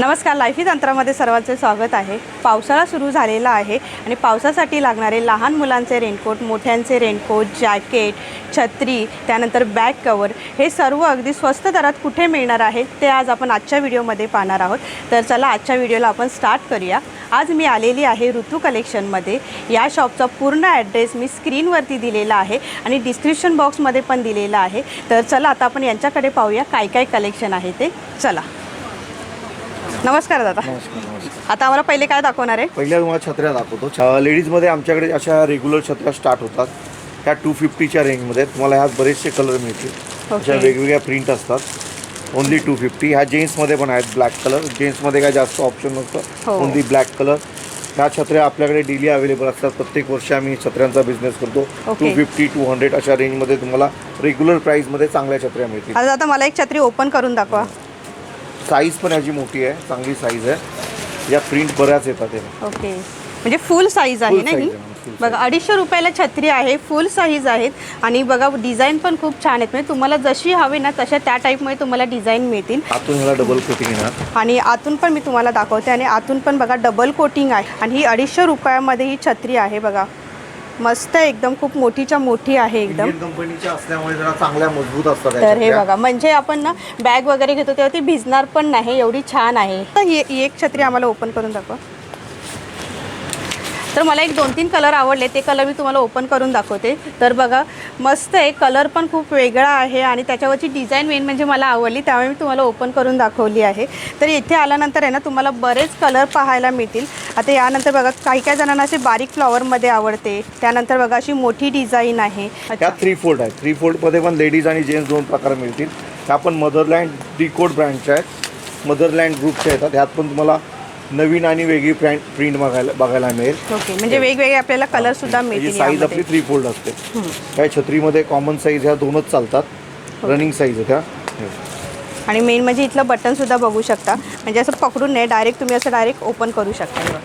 नमस्कार लाईफी तंत्रामध्ये सर्वांचे स्वागत आहे. पावसाळा सुरू झालेला आहे आणि पावसासाठी लागणारे लहान मुलांचे रेनकोट मोठ्यांचे रेनकोट जॅकेट छत्री त्यानंतर बॅग कवर हे सर्व अगदी स्वस्त दरात कुठे मिळणार आहे ते आज आपण आजच्या व्हिडिओमध्ये पाहणार आहोत. तर चला आजच्या व्हिडिओला आपण स्टार्ट करूया. आज मी आलेली आहे ऋतू कलेक्शनमध्ये. या शॉपचा पूर्ण ॲड्रेस मी स्क्रीनवरती दिलेला आहे आणि डिस्क्रिप्शन बॉक्समध्ये पण दिलेला आहे. तर चला आता आपण यांच्याकडे पाहूया काय काय कलेक्शन आहे ते. चला. नमस्कार दादा. नमस्कार नमस्कार. आता आम्हाला पहिले काय दाखवणार आहे? पहिल्या तुम्हाला छत्र्या दाखवतो. लेडीजमध्ये आमच्याकडे अशा रेग्युलर छत्र्या स्टार्ट होतात. ह्या टू फिफ्टीच्या रेंजमध्ये तुम्हाला ह्यात बरेचसे कलर मिळतील. अशा. वेगवेगळ्या प्रिंट असतात. ओनली टू फिफ्टी ह्या जेंट्समध्ये पण आहेत ब्लॅक कलर जेंट्समध्ये काय जास्त ऑप्शन नसतं. ओनली ब्लॅक कलर ह्या छत्र्या आपल्याकडे डेली अवेलेबल असतात. प्रत्येक वर्षी आम्ही छत्र्यांचा बिझनेस करतो. टू फिफ्टी टू हंड्रेड अशा रेंजमध्ये तुम्हाला रेग्युलर प्राईसमध्ये चांगल्या छत्र्या मिळतील. आता मला एक छत्री ओपन करून दाखवा. साईज पण ह्याची मोठी आहे चांगली साईज आहे. या प्रिंट बऱ्याच येतात ओके म्हणजे फुल साईज आहे ना ही. बघा अडीचशे रुपयाला छत्री आहे फुल साईज आहेत. आणि बघा डिझाईन पण खूप छान आहेत. म्हणजे तुम्हाला जशी हवी ना तशा त्या टाईपमध्ये तुम्हाला डिझाईन मिळतील. आतून ह्याला डबल कोटिंग येणार. आणि आतून पण मी तुम्हाला दाखवते. आणि आतून पण बघा डबल कोटिंग आहे. आणि ही अडीचशे रुपयामध्ये ही छत्री आहे बघा. मस्त आहे एकदम खूप मोठीच्या मोठी आहे एकदम. इंडियन कंपनीच्या असल्यामुळे जरा चांगल्या मजबूत असतात तर हे. बघा म्हणजे आपण ना बॅग वगैरे घेतो तेव्हा ती भिजणार पण नाही एवढी छान आहे. तर ही ही एक छत्री आम्हाला ओपन करून दाखवा. तर मला एक दोन तीन कलर आवडले. ते कलर मी तुम्हाला ओपन करून दाखवते. तर बघा मस्त आहे. कलर पण खूप वेगळा आहे आणि त्याच्यावरची डिझाईन मेन म्हणजे मला आवडली. त्यामुळे मी तुम्हाला ओपन करून दाखवली आहे. तर इथे आल्यानंतर आहे ना तुम्हाला बरेच कलर पाहायला मिळतील. आता यानंतर बघा काही काही जणांना असे बारीक फ्लॉवरमध्ये आवडते. त्यानंतर बघा अशी मोठी डिझाईन आहे. थ्री फोल्ड आहे. थ्री फोल्डमध्ये पण लेडीज आणि जेंट्स दोन प्रकार मिळतील. ह्या पण मदरलँड डिकोड ब्रँडच्या आहेत. मदरलँड ग्रुपच्या येतात. ह्यात पण तुम्हाला नवीन आणि वेगळी प्रिंट प्रिंट बघायला बघायला मिळेल. ओके म्हणजे वेगवेगळे आपल्याला कलर सुद्धा त्याची मिळतील साईज यामध्ये. आपली थ्री फोल्ड असते. ह्या छत्रीमध्ये कॉमन साईज ह्या दोनच चालतात. रनिंग साईज ह्या. आणि मेन म्हणजे इथलं बटन सुद्धा बघू शकता. म्हणजे असं पकडून नाही डायरेक्ट तुम्ही असं डायरेक्ट ओपन करू शकता हे बघा.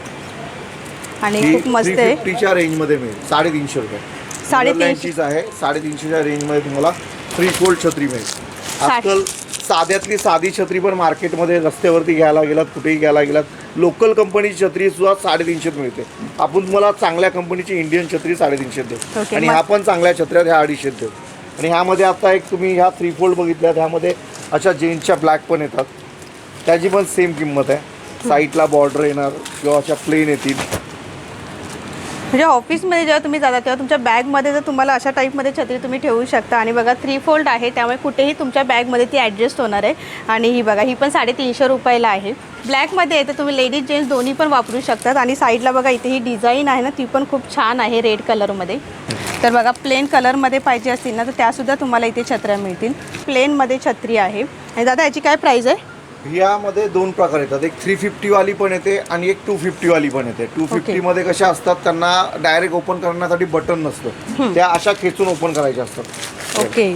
आणि खूप मस्त आहे. फिफ्टीच्या रेंजमध्ये मिळेल. साडेतीनशे रुपये. साडेतीनशे. आहे. साडेतीनशेच्या रेंजमध्ये तुम्हाला थ्री फोल्ड छत्री मिळेल. आजकाल साध्यातली साधी छत्री पण मार्केटमध्ये रस्त्यावरती घ्यायला गेलात कुठेही घ्यायला गेलात. लोकल कंपनीची छत्री सुद्धा साडेतीनशेत मिळते. आपण तुम्हाला चांगल्या कंपनीची इंडियन छत्री साडेतीनशेत देऊ. आणि ह्या पण चांगल्या छत्र्या ह्या अडीचशेत देऊ. आणि ह्यामध्ये आता एक तुम्ही ह्या थ्री फोल्ड बघितल्यात ह्यामध्ये अशा जेन्सच्या ब्लॅक पण येतात. त्याची पण सेम किंमत आहे. साईडला बॉर्डर येणार किंवा अशा प्लेन येतील. म्हणजे ऑफिसमध्ये जेव्हा तुम्ही जाता तेव्हा तुमच्या बॅगमध्ये जर तुम्हाला अशा टाईपमध्ये छत्री तुम्ही ठेवू शकता. आणि बघा थ्री फोल्ड आहे त्यामुळे कुठेही तुमच्या बॅगमध्ये ती ॲडजस्ट होणार आहे. आणि ही बघा ही पण साडेतीनशे रुपयाला आहे. ब्लॅकमध्ये आहे तर तुम्ही लेडीज जेंट्स दोन्ही पण वापरू शकतात. आणि साईडला बघा इथे ही डिझाईन आहे ना ती पण खूप छान आहे रेड कलरमध्ये तर बघा प्लेन कलरमध्ये पाहिजे असतील ना तर त्यासुद्धा तुम्हाला इथे छत्र्या मिळतील. प्लेनमध्ये छत्री आहे. आणि दादा याची काय प्राईज आहे? यामध्ये दोन प्रकार येतात. एक थ्री फिफ्टीवाली पण येते आणि एक टू फिफ्टीवाली पण येते. टू फिफ्टीमध्ये कशा असतात त्यांना डायरेक्ट ओपन करण्यासाठी बटन नसतं. त्या अशा खेचून ओपन करायच्या असतात. ओके.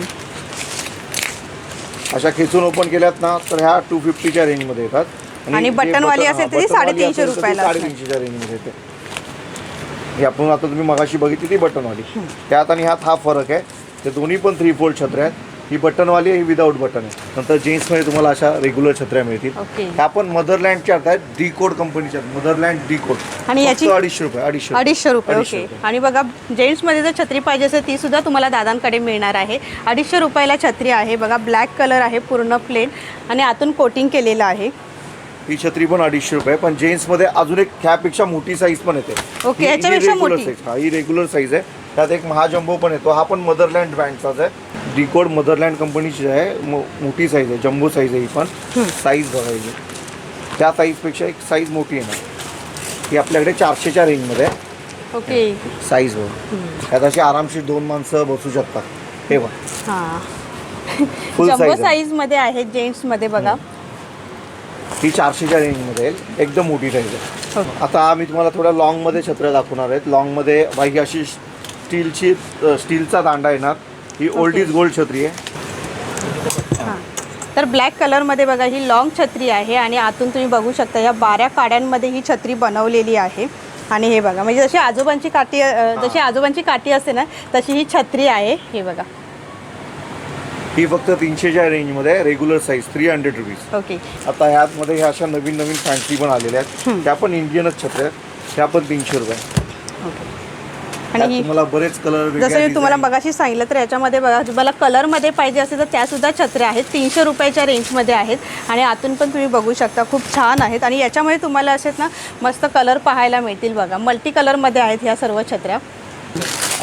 अशा खेचून ओपन केल्यात ना तर ह्या टू फिफ्टीच्या रेंजमध्ये येतात. आणि बटनवाली बटन- असेल तर ती बटनवाली 350 असेल तर ती रुपयाला. 350 रेंजमध्ये येते. ही आपण आता तुम्ही मगाशी बघितली ती बटनवाली त्यात आणि ह्यात हा फरक आहे. ते दोन्ही पण थ्री फोल्ड छत्र्या आहेत. ही बटनवाली आहे ही विदाऊट बटन आहे. नंतर जेन्ट्समध्ये तुम्हाला अशा रेग्युलर छत्र्या मिळतील. ओके. ह्या पण मदरलँडच्या आहेत डी कोड कंपनीच्या मदरलँड डी कोड आणि याची- अडीचशे रुपये अडीचशे अडीचशे रुपये ओके. आणि बघा जेंट्समध्ये जर छत्री पाहिजे असेल ती सुद्धा तुम्हाला दादांकडे मिळणार आहे. अडीचशे रुपयाला छत्री आहे. बघा ब्लॅक कलर आहे पूर्ण प्लेन आणि आतून कोटिंग केलेलं आहे. ही छत्री पण अडीचशे रुपये. पण जेंट्समध्ये अजून एक ह्यापेक्षा मोठी साईज पण येते. ओके, ही- ही याच्यापेक्षा regular मोठी? size. हा ही रेग्युलर साईज आहे. त्यात एक महाजम्बो पण येतो. हा पण मदरलँड ब्रँडचाच आहे. डिकोड मदरलँड कंपनीची आहे. मो- मोठी साईज आहे. जम्बो साईज आहे ही पण. साईज बघायची त्या साईजपेक्षा एक साईज मोठी येणार ही आपल्याकडे चारशेच्या रेंजमध्ये आहे. ओके. साईज बघ. त्यात अशी आरामशीर दोन माणसं बसू शकतात. हे बघ. हां. फुल जम्बो साईज आहे. साईजमध्ये आहे जेंट्समध्ये बघा. ही. चारशेच्या रेंजमध्ये येईल एकदम मोठी साईज आहे. ओके. आता आम्ही तुम्हाला थोड्या लॉंगमध्ये छत्र्या दाखवणार आहेत. लॉंगमध्ये बाकी अशी स्टीलची अ, स्टीलचा दांडा येणार ही ओल्ड इज गोल्ड छत्री आहे. हां. तर ब्लॅक कलरमध्ये बघा ही लॉंग छत्री आहे आणि आतून तुम्ही बघू शकता या बाऱ्या काड्यांमध्ये ही छत्री बनवलेली आहे. आणि हे बघा म्हणजे जशी आजोबांची काठी जशी आजोबांची काठी असते ना तशी ही छत्री आहे. हे बघा. ही फक्त तीनशेच्या रेंजमध्ये regular size three hundred rupees okay आता ह्यामध्ये ह्या अशा नवीन नवीन फॅन्सी पण आलेल्या आहेत. त्या पण इंडियनच छत्र्या आहेत. त्या पण तीनशे रुपये. ओके आणि ही तुम्हाला बरेच कलर जसं मी तुम्हाला मगाशी सांगितलं तर याच्यामध्ये बघा तुम्हाला कलरमध्ये पाहिजे असेल तर त्यासुद्धा छत्र्या आहेत. तीनशे रुपयाच्या रेंजमध्ये आहेत. आणि आतून पण तुम्ही बघू शकता खूप छान आहेत. आणि याच्यामध्ये तुम्हाला असेच ना मस्त कलर पाहायला मिळतील बघा. मल्टी कलरमध्ये आहेत ह्या सर्व छत्र्या.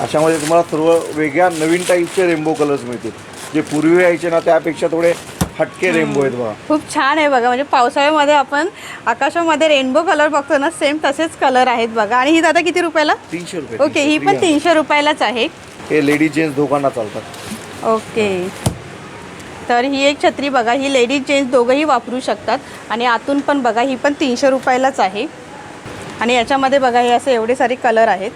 अशामध्ये तुम्हाला सर्व वेगळ्या नवीन टाईपचे रेनबो कलर्स मिळतील. जे पूर्वी यायचे ना त्यापेक्षा थोडे हटके रेनबो आहेत बघा. खूप छान आहे बघा. म्हणजे पावसाळ्यामध्ये आपण आकाशामध्ये रेनबो कलर बघतो ना सेम तसेच कलर आहेत बघा. आणि ही दादा किती रुपयाला? तीनशे रुपये ओके ही पण तीनशे रुपयालाच आहे. हे लेडीज जेंट्स दोघांना चालतात. ओके तर ही एक छत्री बघा. ही लेडीज जेंट्स दोघंही वापरू शकतात. आणि आतून पण बघा ही पण तीनशे रुपयालाच आहे. आणि याच्यामध्ये बघा हे असे एवढे सारे कलर आहेत.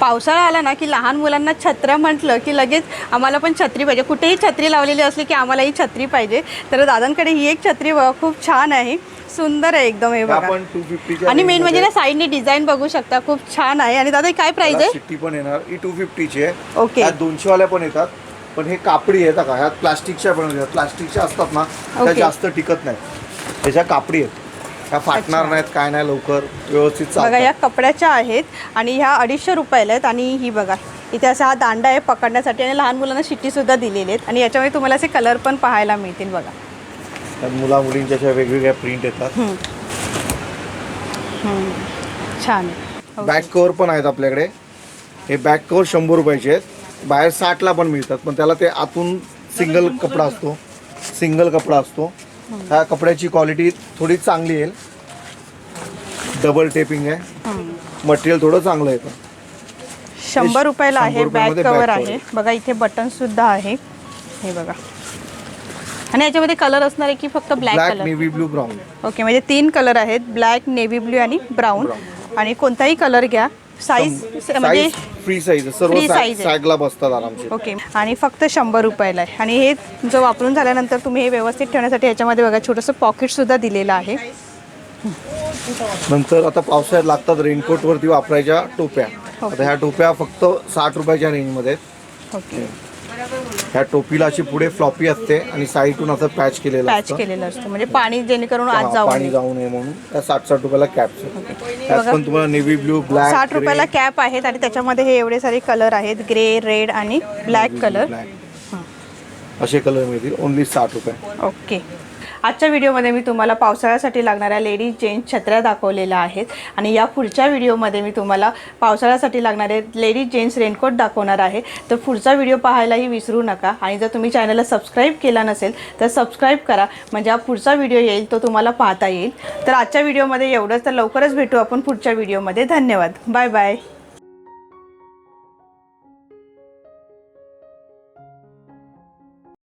पावसाळा आला ना की लहान मुलांना छत्र्या म्हटलं की लगेच आम्हाला पण छत्री पाहिजे. कुठेही छत्री लावलेली असली की आम्हाला ही छत्री पाहिजे. तर दादांकडे ही एक छत्री बघा खूप छान आहे. सुंदर आहे एकदम हे बघा. आणि मेन म्हणजे ना साईडने डिझाईन बघू शकता खूप छान आहे. आणि दादा काय प्राइस आहे? सिट्टी पण येणार. ही टू फिफ्टीची आहे. ओके. दोनशे वाल्या पण येतात. पण हे कापडी आहेत का ह्यात प्लास्टिकच्या पण प्लास्टिकच्या असतात ना त्या. जास्त टिकत नाही. त्याच्या कापडी आहेत त्या फाटणार. नाहीत काय नाही लवकर व्यवस्थित बघा या चालतात कपड्याच्या आहेत आणि ह्या अडीचशे रुपयाला आहेत आणि ही बघा इथे असा हा दांडा आहे पकडण्यासाठी आणि लहान मुलांना शिट्टीसुद्धा दिलेली आहेत आणि याच्यामध्ये तुम्हाला असे कलर पण पाहायला मिळतील बघा. त्यात मुला मुलींच्या अशा वेगवेगळ्या प्रिंट येतात. छान. आहे बॅक कवर पण आहेत आपल्याकडे. हे बॅक कवर शंभर रुपयाचे आहेत. बाहेर साठला पण मिळतात पण त्याला ते आतून सिंगल कपडा असतो. सिंगल कपडा असतो. ह्या कपड्याची क्वालिटी थोडी चांगली येईल. डबल टेपिंग आहे. मटेरियल थोडं चांगलं येतं शंभर रुपयाला आहे बॅक कवर आहे. बघा इथे बटन सुद्धा आहे. हे बघा. आणि याच्यामध्ये कलर असणार आहे की फक्त black black colour navy blue brown okay म्हणजे तीन कलर आहेत ब्लॅक नेव्ही ब्ल्यू आणि ब्राऊन आणि कोणताही कलर घ्या. साईज म्हणजे फ्री साईज सर्व free size. आहे. सॅगला बसतात आरामशीर. ओके आणि फक्त शंभर रुपयाला आहे. आणि हे जो वापरून झाल्यानंतर तुम्ही हे व्यवस्थित ठेवण्यासाठी याच्यामध्ये बघा छोटंसं पॉकेटसुद्धा दिलेलं आहे. नंतर आता पावसाळ्यात लागतात रेनकोट वरती वापरायच्या टोप्या. आता ह्या टोप्या फक्त साठ रुपयाच्या रेंजमध्ये आहेत. ओके ह्या टोपीला अशी पुढे फ्लॉपी असते आणि साईडून असं पॅच केलेलं पॅच असतं. केलेलं असतं. म्हणजे पाणी जेणेकरून हा, जाऊ पाणी नये. जाऊ नये म्हणून. त्या साठ साठ रुपयाला कॅप्स त्यात. पण तुम्हाला नेव्ही ब्ल्यू ब्लॅक साठ रुपयाला कॅप आहेत आणि त्याच्यामध्ये हे एवढे सारे कलर आहेत. ग्रे रेड आणि ब्लॅक कलर असे कलर मिळतील. ओनली साठ रुपये. ओके आजच्या व्हिडिओमध्ये मी तुम्हाला पावसाळ्यासाठी लागणाऱ्या लेडीज जेंट्स छत्र्या दाखवलेल्या आहेत. आणि या पुढच्या व्हिडिओमध्ये मी तुम्हाला पावसाळ्यासाठी लागणारे लेडीज जेंट्स रेनकोट दाखवणार आहे. तर पुढचा व्हिडिओ पाहायलाही विसरू नका. आणि जर तुम्ही चॅनलला सबस्क्राईब केला नसेल तर सबस्क्राईब करा. म्हणजे हा पुढचा व्हिडिओ येईल तो तुम्हाला पाहता येईल. तर आजच्या व्हिडिओमध्ये एवढंच. तर लवकरच भेटू आपण पुढच्या व्हिडिओमध्ये. धन्यवाद. Bye bye.